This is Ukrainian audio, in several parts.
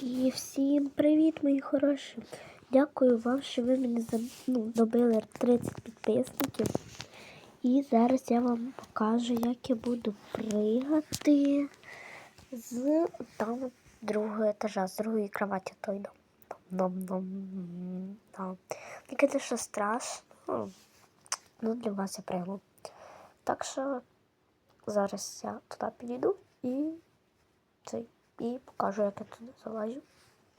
І всім привіт, мої хороші. Дякую вам, що ви мені ну, добили 30 підписників. І зараз я вам покажу, як я буду пригати з там другого етажа, з другої кроваті той дом. Тільки це що страшно. Ну, для вас я пригну. Так що зараз я туди підійду і цей і покажу, як я туди залажу.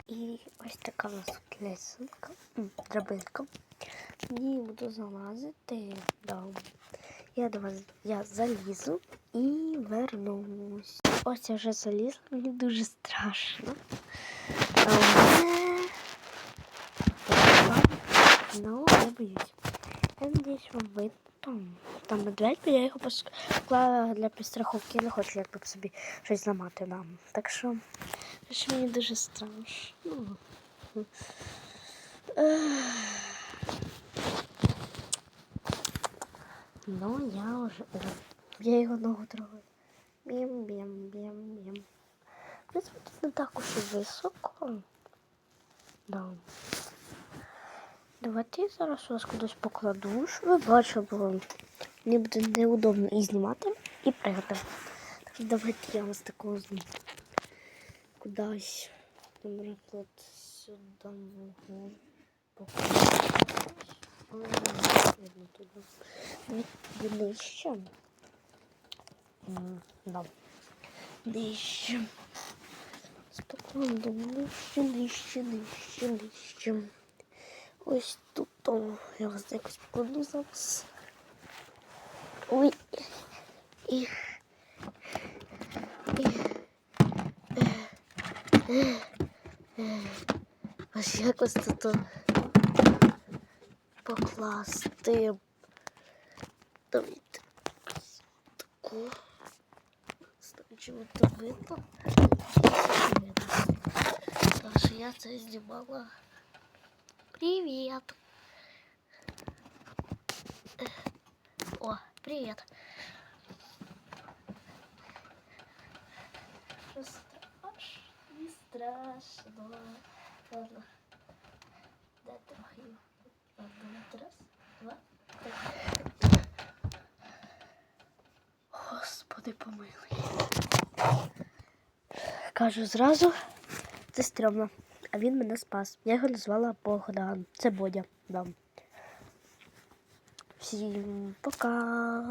І ось така у нас лесенка, драбинка. В буду залазити. Да. Я до вас я залізу і вернусь. Ось я вже залізла, мені дуже страшно. Але... Ну, я боюсь. Я надіюсь, вам видно. Там, медведь, я його поклала для підстраховки. Я не хочу якби собі щось зламати нам. Так що, що мені дуже страшно. Ну, я вже. Я його ногу трогаю. Бім, бім, бім, бім. В тут не так уж і високо. Да. Давайте я зараз вас кудись покладу, щоб ви бачили, бо мені буде неудобно і знімати, і пригати. Так давайте я вас такого зніму. Кудись, наприклад, сюди туди. Ні, Нижче. Да. Нижче. Спокійно, нижче, нижче, нижче, нижче. Ось тут о, я вас якось покладу зараз. Ой. І. І. Е, е. Ось якось тут о, покласти. Давайте. Таку. Чи то видно? Тому що я це знімала. Привет. О, привет. Что страшно? Не страшно. Ладно. Да, трохи. Ладно, раз, два, три. Господи, помилуй. Кажу зразу, це стрьомно. А він мене спас. Я його назвала Богдан. Це Бодя. Да. Всім пока.